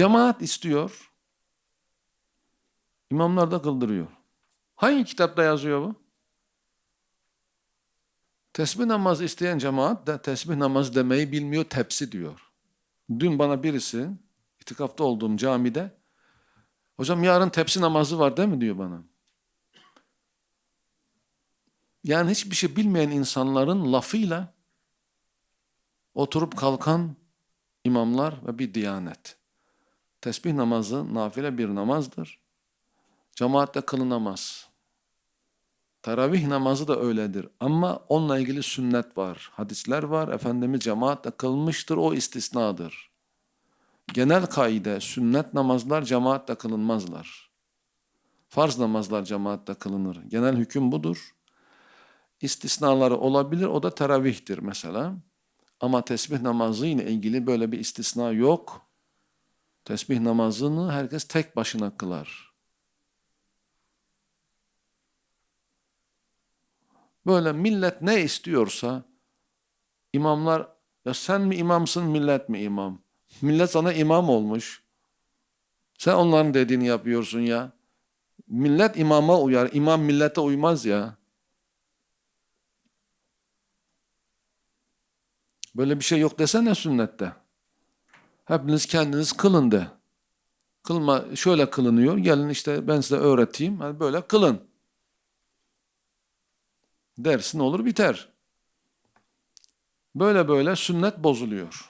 Cemaat istiyor. İmamlar da kıldırıyor. Hangi kitapta yazıyor bu? Tesbih namazı isteyen cemaat de tesbih namazı demeyi bilmiyor, tepsi diyor. Dün bana birisi itikafta olduğum camide hocam yarın tepsi namazı var değil mi diyor bana. Yani hiçbir şey bilmeyen insanların lafıyla oturup kalkan imamlar ve bir diyanet. Tesbih namazı nafile bir namazdır. Cemaatle kılınamaz. Teravih namazı da öyledir. Ama onunla ilgili sünnet var, hadisler var. Efendimiz cemaatle kılmıştır, o istisnadır. Genel kaide sünnet namazlar cemaatle kılınmazlar. Farz namazlar cemaatle kılınır. Genel hüküm budur. İstisnaları olabilir, o da teravihtir mesela. Ama tesbih namazı ile ilgili böyle bir istisna yok. Tesbih namazını herkes tek başına kılar. Böyle millet ne istiyorsa imamlar ya sen mi imamsın millet mi imam? Millet sana imam olmuş. Sen onların dediğini yapıyorsun ya. Millet imama uyar. imam millete uymaz ya. Böyle bir şey yok desene sünnette. Hepiniz kendiniz kılın de. Kılma şöyle kılınıyor. Gelin işte ben size öğreteyim. Hani böyle kılın. Dersin olur biter. Böyle böyle sünnet bozuluyor.